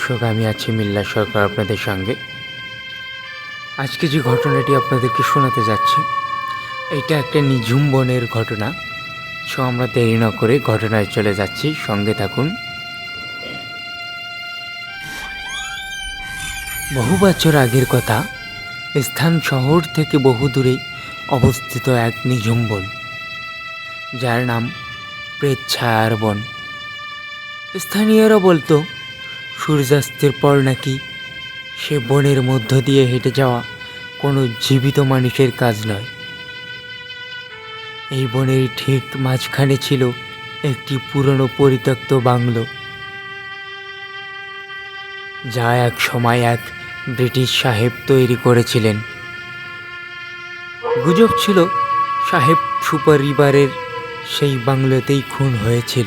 দর্শক, আমি আছি মিল্লা সরকার আপনাদের সঙ্গে। আজকে যে ঘটনাটি আপনাদেরকে শোনাতে যাচ্ছি, এটা একটা নিঝুম বনের ঘটনা। সো আমরা দেরি না করে ঘটনায় চলে যাচ্ছি, সঙ্গে থাকুন। বহু বছর আগের কথা, স্থান শহর থেকে বহু দূরে অবস্থিত এক নিঝুম বন, যার নাম প্রেচ্ছায়ার বন। স্থানীয়রা বলতো সূর্যাস্তের পর নাকি সে বনের মধ্য দিয়ে হেঁটে যাওয়া কোনো জীবিত মানুষের কাজ নয়। এই বনের ঠিক মাঝখানে ছিল একটি পুরনো পরিত্যক্ত বাংলো। যা এক সময় এক ব্রিটিশ সাহেব তৈরি করেছিলেন। গুজব ছিল, সাহেব সুপরিবারের সেই বাংলোতেই খুন হয়েছিল।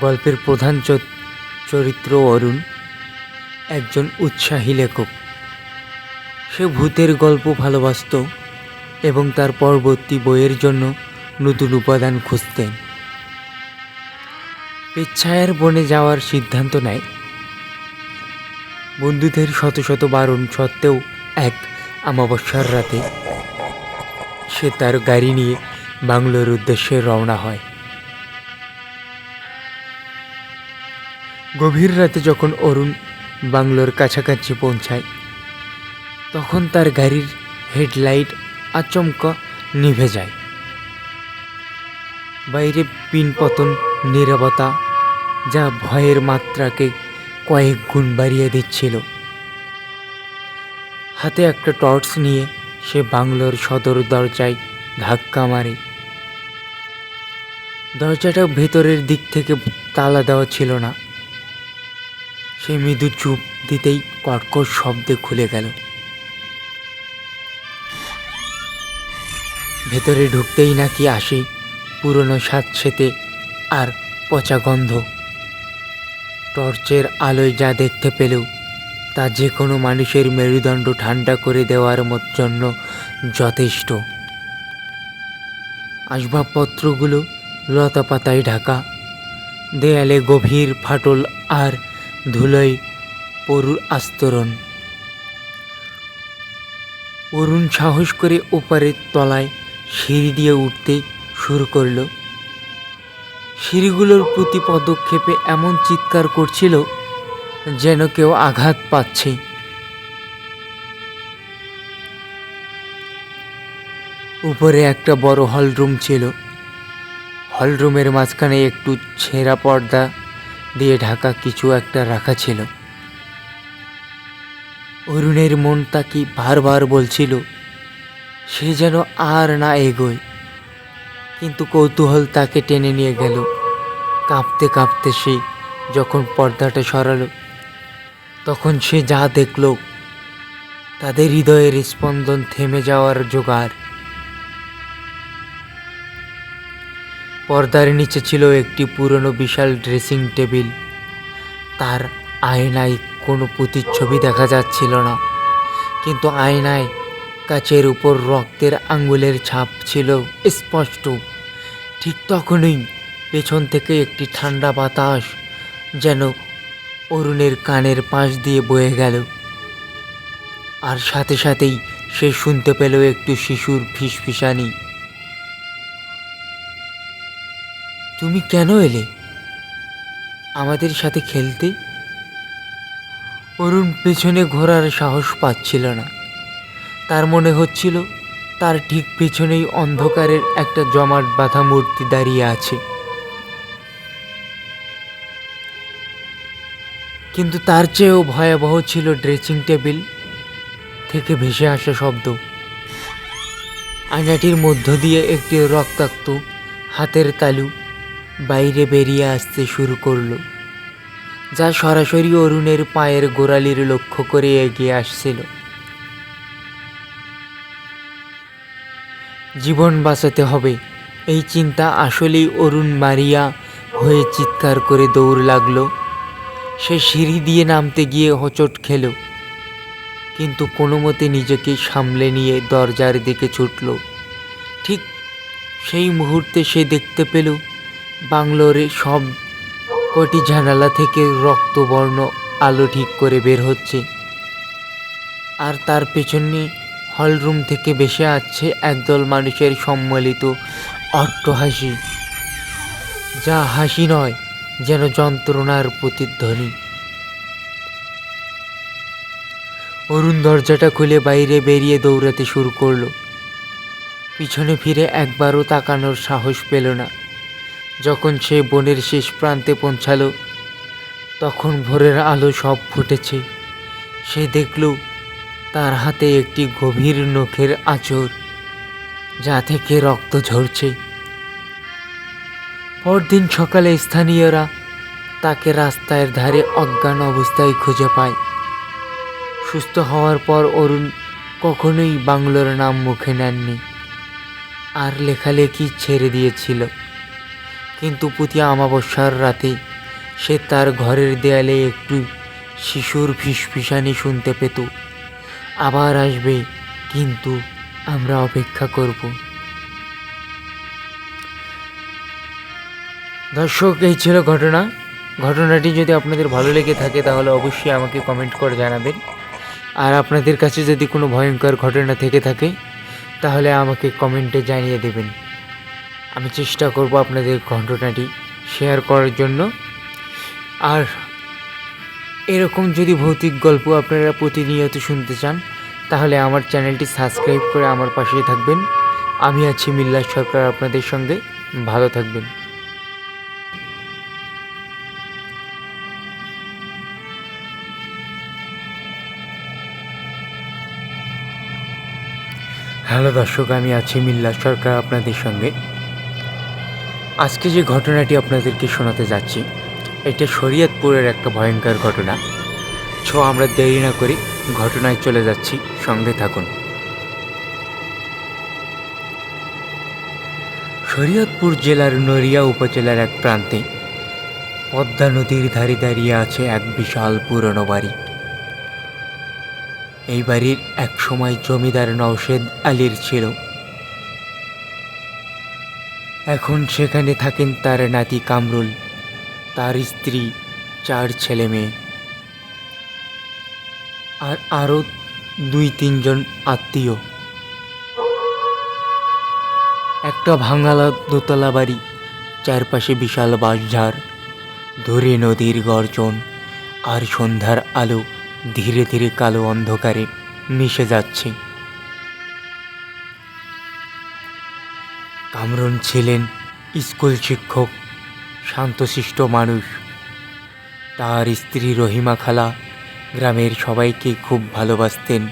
গল্পের প্রধান চ- চরিত্র অরুণ, একজন উৎসাহী লেখক। সে ভূতের গল্প ভালোবাসত এবং তার পরবর্তী বইয়ের জন্য নতুন উপাদান খুঁজতেন। পেচ্ছায়ার বনে যাওয়ার সিদ্ধান্ত নেয়। বন্ধুদের শত শত বারণ সত্ত্বেও এক অমাবস্যার রাতে সে তার গাড়ি নিয়ে বাংলোর উদ্দেশ্যে রওনা হয়। গভীর রাতে যখন অরুণ বাংলোর কাছাকাছি পৌঁছায়, তখন তার গাড়ির হেডলাইট আচমকা নিভে যায়। বাইরে পিনপতন নীরবতা, যা ভয়ের মাত্রাকে কয়েক গুণ বাড়িয়ে দিচ্ছিল। হাতে একটা টর্চ নিয়ে সে বাংলোর সদর দরজায় ধাক্কা মারে। দরজাটা ভেতরের দিক থেকে তালা দেওয়া ছিল না। সে মৃদু চুপ দিতেই কর্কশ শব্দে খুলে গেল। ভেতরে ঢুকতেই নাকি আসে পুরনো স্যাঁতসেতে আর পচা গন্ধ। টর্চের আলোয় যা দেখতে পেলেও তা যে কোনো মানুষের মেরুদণ্ড ঠান্ডা করে দেওয়ার মত জন্য যথেষ্ট। আসবাবপত্রগুলো লতাপাতায় ঢাকা, দেয়ালে গভীর ফাটল আর ধুলোয় পরুর আস্তরণ। অরুণ সাহস করে ওপারের তলায় সিঁড়ি দিয়ে উঠতে শুরু করল। সিঁড়িগুলোর প্রতি পদক্ষেপে এমন চিৎকার করছিল যেন কেউ আঘাত পাচ্ছে। উপরে একটা বড় হলরুম ছিল। হলরুমের মাঝখানে একটু ছেঁড়া পর্দা দিয়ে ঢাকা কিছু একটা রাখা ছিল। অরুণের মন তাকে বারবার বলছিল, সে যেন আর না এগোয়। কিন্তু কৌতূহল তাকে টেনে নিয়ে গেল। কাঁপতে কাঁপতে সে যখন পর্দাটা সরাল, তখন সে যা দেখল, তাদের হৃদয়ের স্পন্দন থেমে যাওয়ার জোগাড়। পর্দার নিচে ছিল একটি পুরনো বিশাল ড্রেসিং টেবিল। তার আয়নায় কোনো প্রতিচ্ছবি দেখা যাচ্ছিল না। কিন্তু আয়নায় কাচের উপর রক্তের আঙ্গুলের ছাপ ছিল স্পষ্ট। ঠিক তখনই পেছন থেকে একটি ঠান্ডা বাতাস যেন অরুণের কানের পাশ দিয়ে বয়ে গেল। আর সাথে সাথেই সে শুনতে পেল একটু শিশুর ফিসফিসানি। তুমি কেন এলে? আমাদের সাথে খেলতে? অরুণ পেছনে ঘোরার সাহস পাচ্ছিল না। তার মনে হচ্ছিল, তার ঠিক পেছনেই অন্ধকারের একটা জমাট বাঁধা মূর্তি দাঁড়িয়ে আছে। কিন্তু তার চেয়েও ভয়াবহ ছিল ড্রেসিং টেবিল থেকে ভেসে আসা শব্দ। আয়নাটির মধ্য দিয়ে একটি রক্তাক্ত হাতের তালু বাইরে বেরিয়ে আসতে শুরু করল, যা সরাসরি অরুণের পায়ের গোড়ালির লক্ষ্য করে এগিয়ে আসছিল। জীবন বাঁচাতে হবে, এই চিন্তা আসলেই অরুণ মারিয়া হয়ে চিৎকার করে দৌড় লাগল। সে সিঁড়ি দিয়ে নামতে গিয়ে হোঁচট খেল, কিন্তু কোনো মতে নিজেকে সামলে নিয়ে দরজার দিকে ছুটল। ঠিক সেই মুহূর্তে সে দেখতে পেল বাংলোরে সব কটি জানালা থেকে রক্তবর্ণ আলো ঠিক করে বের হচ্ছে। আর তার পেছনে হলরুম থেকে ভেসে আসছে একদল মানুষের সম্মিলিত অট্টহাসি। যা হাসি নয়, যেন যন্ত্রণার প্রতিধ্বনি। অরুণ দরজাটা খুলে বাইরে বেরিয়ে দৌড়াতে শুরু করল। পিছনে ফিরে একবারও তাকানোর সাহস পেল না। যখন সে বনের শেষ প্রান্তে পৌঁছালো, তখন ভোরের আলো সব ফুটেছে। সে দেখল, তার হাতে একটি গভীর নখের আঁচড়, যা থেকে রক্ত ঝরছে। পরদিন সকালে স্থানীয়রা তাকে রাস্তার ধারে অজ্ঞান অবস্থায় খুঁজে পায়। সুস্থ হওয়ার পর অরুণ কখনোই বাংলোর নাম মুখে নেননি, আর লেখালেখি ছেড়ে দিয়েছিল। কিন্তু পুতিয়া অমাবস্যার রাতে সে তার ঘরের দেয়ালে একটু শিশুর ফিসফিসানি শুনতে পেত। আবার আসবে, কিন্তু আমরা অপেক্ষা করব। দর্শক, এই ছিল ঘটনা। ঘটনাটি যদি আপনাদের ভালো লেগে থাকে, তাহলে অবশ্যই আমাকে কমেন্ট করে জানাবেন। আর আপনাদের কাছে যদি কোনো ভয়ঙ্কর ঘটনা থেকে থাকে, তাহলে আমাকে কমেন্টে জানিয়ে দেবেন। আমি চেষ্টা করব আপনাদের ঘটনাটি শেয়ার করার জন্য। আর এরকম যদি ভৌতিক গল্প আপনারা প্রতিনিয়ত শুনতে চান, তাহলে আমার চ্যানেলটি সাবস্ক্রাইব করে আমার পাশেই থাকবেন। আমি আছি মিল্লা সরকার আপনাদের সঙ্গে। ভালো থাকবেন। হ্যালো দর্শক, আমি আছি মিল্লা সরকার আপনাদের সঙ্গে। আজকে যে ঘটনাটি আপনাদেরকে শোনাতে যাচ্ছি, এটা শরীয়তপুরের একটা ভয়ঙ্কর ঘটনা। ছো, আমরা দেরি না করি ঘটনায় চলে যাচ্ছি, সঙ্গে থাকুন। শরীয়তপুর জেলার নড়িয়া উপজেলার এক প্রান্তে পদ্মা নদীর ধারে দাঁড়িয়ে আছে এক বিশাল পুরনো বাড়ি। এই বাড়ির এক সময় জমিদার নওশেদ আলীর ছিল। এখন সেখানে থাকেন তার নাতি কামরুল, তার স্ত্রী, চার ছেলে মেয়ে। আর আরও দুই তিনজন আত্মীয়। একটা ভাঙালা দোতলা বাড়ি, চারপাশে বিশাল বাঁশঝাড়, ধরে নদীর গর্জন, আর সন্ধ্যার আলো ধীরে ধীরে কালো অন্ধকারে মিশে যাচ্ছে। কামরুন ছিলেন স্কুল শিক্ষক, শান্তশিষ্ট মানুষ। তার স্ত্রী রহিমা খালা গ্রামের সবাইকে খুব ভালোবাসতেন।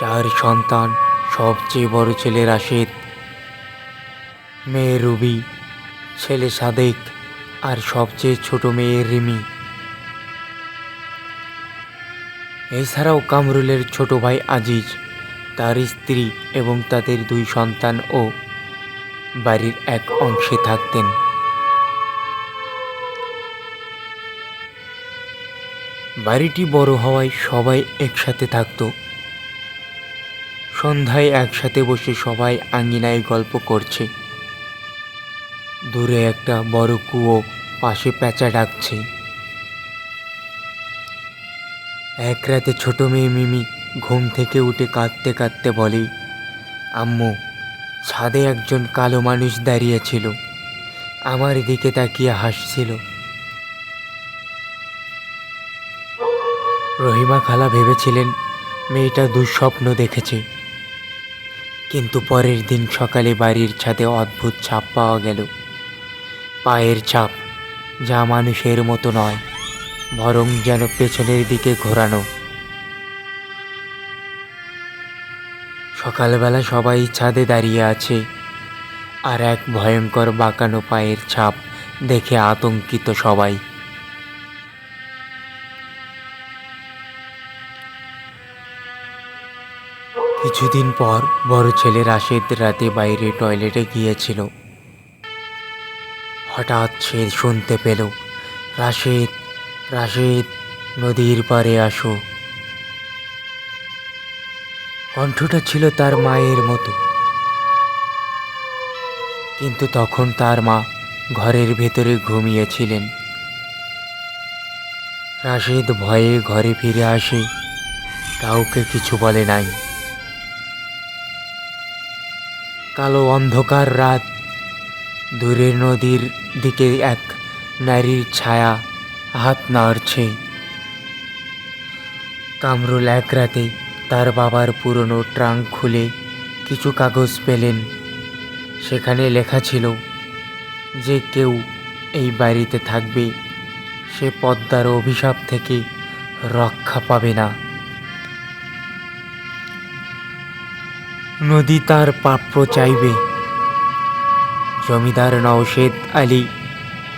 চার সন্তান, সবচেয়ে বড় ছেলে রাশেদ, মেয়ে রুবি, ছেলে সাদেক আর সবচেয়ে ছোট মেয়ে রিমি। এছাড়াও কামরুলের ছোট ভাই আজিজ তার স্ত্রী এবং তাদের দুই সন্তান ও বাড়ির এক অংশে থাকতেন। বাড়িটি বড় হওয়ায় সবাই একসাথে থাকতো। সন্ধ্যায় একসাথে বসে সবাই আঙ্গিনায় গল্প করছে। দূরে একটা বড় কুয়ো পাশে প্যাঁচা ডাকছে। এক রাতে ছোট মেয়ে মিমি ঘুম থেকে উঠে কাঁদতে কাঁদতে বলে, আম্মু, ছাদে একজন কালো মানুষ দাঁড়িয়েছিল। আমার দিকে তাকিয়ে হাসছিল। রহিমা খালা ভেবেছিলেন মেয়েটা দুঃস্বপ্ন দেখেছে। কিন্তু পরের দিন সকালে বাড়ির ছাদে অদ্ভুত ছাপ পাওয়া গেল। পায়ের ছাপ যা মানুষের মতো নয়, বরং যেন পেছনের দিকে ঘোরানো। সকালবেলা সবাই ছাদে দাঁড়িয়ে আছে আর এক ভয়ঙ্কর বাঁকানো পায়ের ছাপ দেখে আতঙ্কিত সবাই। কিছুদিন পর বড় ছেলে রাশেদ রাতে বাইরে টয়লেটে গিয়েছিল। হঠাৎ সে শুনতে পেল, রাশেদ রাশেদ, নদীর পাড়ে আসো। কণ্ঠটা ছিল তার মায়ের মতো। কিন্তু তখন তার মা ঘরের ভেতরে ঘুমিয়েছিলেন। রাশেদ ভয়ে ঘরে ফিরে আসে, কাউকে কিছু বলে নাই। কালো অন্ধকার রাত, দূরের নদীর দিকে এক নারীর ছায়া হাত নাড়ছে। কামরুল এক রাতে তার বাবার পুরনো ট্রাঙ্ক খুলে কিছু কাগজ পেলেন। সেখানে লেখা ছিল যে কেউ এই বাড়িতে থাকবে, সে পদ্মার অভিশাপ থেকে রক্ষা পাবে না। নদী তার প্রাপ্য চাইবে। জমিদার নওশেদ আলী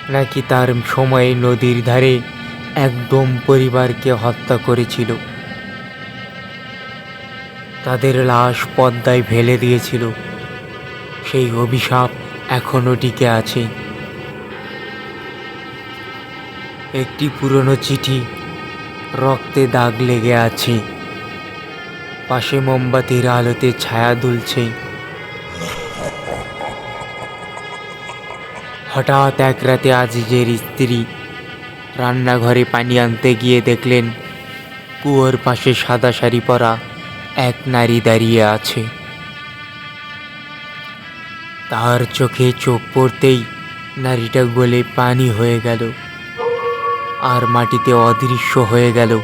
নাকি তার সময়ে নদীর ধারে একদম পরিবারকে হত্যা করেছিল? তাদের লাশ পদ্মায় ফেলে দিয়েছিল। সেই অভিশাপ এখনও টিকে আছে। একটি পুরনো চিঠি রক্তে দাগ লেগে আছে। পাশে মোমবাতির আলোতে ছায়া দুলছে। হঠাৎ এক রাতে আজিজের স্ত্রী রান্নাঘরে পানি আনতে গিয়ে দেখলেন কুয়োর পাশে সাদা শাড়ি পরা এক নারী দাঁড়িয়ে আছে। তার চোখে চোখ পড়তেই নারীটা গলে পানি হয়ে গেল আর মাটিতে অদৃশ্য হয়ে গেল।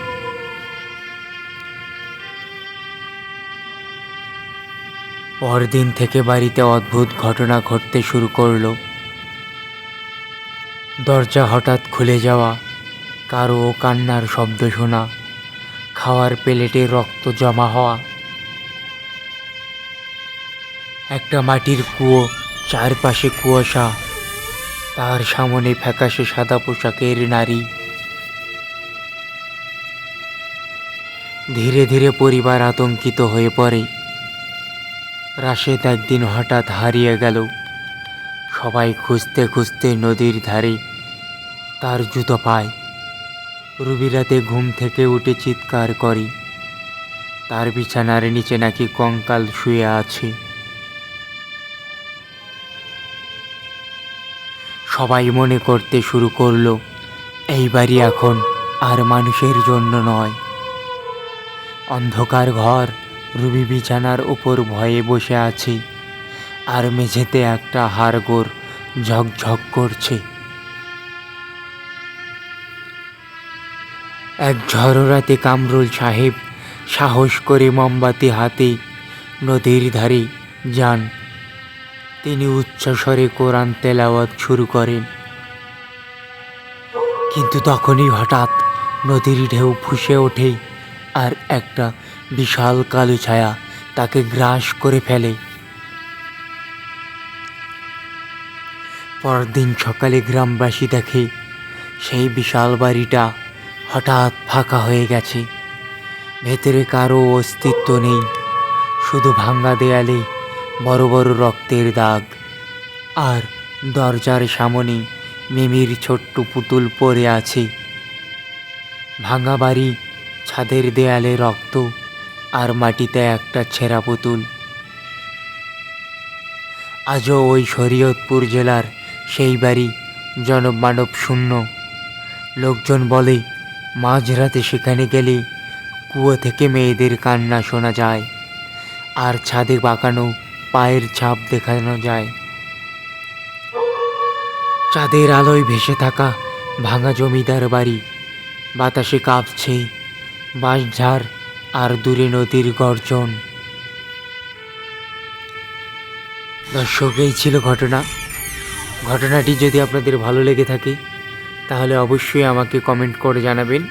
পরদিন থেকে বাড়িতে অদ্ভুত ঘটনা ঘটতে শুরু করল। দরজা হঠাৎ খুলে যাওয়া, কারও কান্নার শব্দ শোনা। খাওয়ার প্লেটে রক্ত জমা হওয়া। একটা মাটির কুয়ো চারপাশে কুয়াশা, তার সামনে ফ্যাকাশে সাদা পোশাকের নারী। ধীরে ধীরে পরিবার আতঙ্কিত হয়ে পড়ে। রাশেদ একদিন হঠাৎ হারিয়ে গেল। সবাই খুঁজতে খুঁজতে নদীর ধারে তার জুতো পায়। রুবি রাতে ঘুম থেকে উঠে চিৎকার করে। তার বিছানার নিচে নাকি কঙ্কাল শুয়ে আছে। সবাই মনে করতে শুরু করল এই বাড়ি এখন আর মানুষের জন্য নয়। অন্ধকার ঘর, রুবি বিছানার উপর ভয়ে বসে আছে, আর মেঝেতে একটা হাড়গোড় ঝকঝক করছে। এক ঝড়োরাতে কামরুল সাহেব সাহস করে মোমবাতি হাতে নদীর ধারে যান। তিনি উচ্চস্বরে কোরআন তেলাওয়াত শুরু করেন। কিন্তু তখনই হঠাৎ নদীর ঢেউ ফুসে ওঠে আর একটা বিশাল কালো ছায়া তাকে গ্রাস করে ফেলে। পরদিন সকালে গ্রামবাসী দেখে সেই বিশাল বাড়িটা হঠাৎ ফাঁকা হয়ে গেছে। ভেতরে কারও অস্তিত্ব নেই, শুধু ভাঙ্গা দেয়ালে বড় বড় রক্তের দাগ। আর দরজার সামনে মিমির ছোট্ট পুতুল পড়ে আছে। ভাঙা বাড়ি, ছাদের দেয়ালে রক্ত, আর মাটিতে একটা ছেঁড়া পুতুল। আজও ওই শরীয়তপুর জেলার সেই বাড়ি জনমানব শূন্য। লোকজন বলে মাঝরাতে সেখানে গেলে কুয়ো থেকে মেয়েদের কান্না শোনা যায়, আর ছাদে বাঁকানো পায়ের ছাপ দেখানো যায়। চাঁদের আলোয় ভেসে থাকা ভাঙা জমিদার বাড়ি, বাতাসে কাঁপছে বাঁশঝাড় আর দূরে নদীর গর্জন। দর্শক, এই ছিল ঘটনা। ঘটনাটি যদি আপনাদের ভালো লেগে থাকে তাহলে অবশ্যই আমাকে কমেন্ট করে জানাবেন।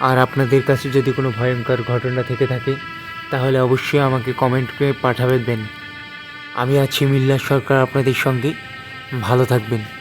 আর আপনাদের কাছে যদি কোনো ভয়ঙ্কর ঘটনা থেকে থাকে, তাহলে অবশ্যই আমাকে কমেন্ট করে পাঠাবেন। আমি আছি মিল্লা সরকার আপনাদের সঙ্গে। ভালো থাকবেন।